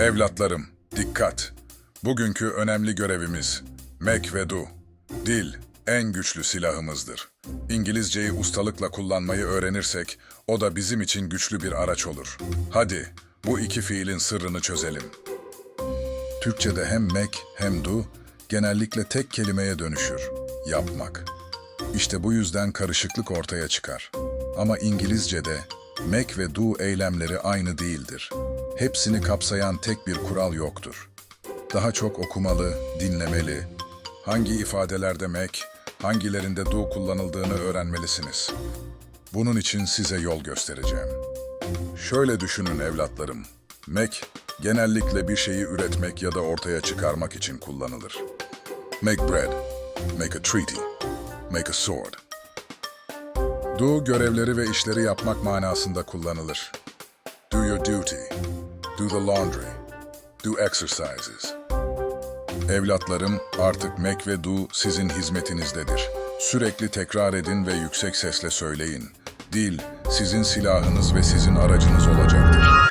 Evlatlarım, dikkat! Bugünkü önemli görevimiz Mek ve Du. Dil, en güçlü silahımızdır. İngilizceyi ustalıkla kullanmayı öğrenirsek, o da bizim için güçlü bir araç olur. Hadi, bu iki fiilin sırrını çözelim. Türkçede hem mek hem du genellikle tek kelimeye dönüşür. Yapmak. İşte bu yüzden karışıklık ortaya çıkar. Ama İngilizcede make ve do eylemleri aynı değildir. Hepsini kapsayan tek bir kural yoktur. Daha çok okumalı, dinlemeli, hangi ifadelerde make, hangilerinde do kullanıldığını öğrenmelisiniz. Bunun için size yol göstereceğim. Şöyle düşünün evlatlarım. Make genellikle bir şeyi üretmek ya da ortaya çıkarmak için kullanılır. Make bread, make a treaty, make a sword. Do görevleri ve işleri yapmak manasında kullanılır. Do your duty, do the laundry, do exercises. Evlatlarım artık make ve do sizin hizmetinizdedir. Sürekli tekrar edin ve yüksek sesle söyleyin. Dil sizin silahınız ve sizin aracınız olacaktır.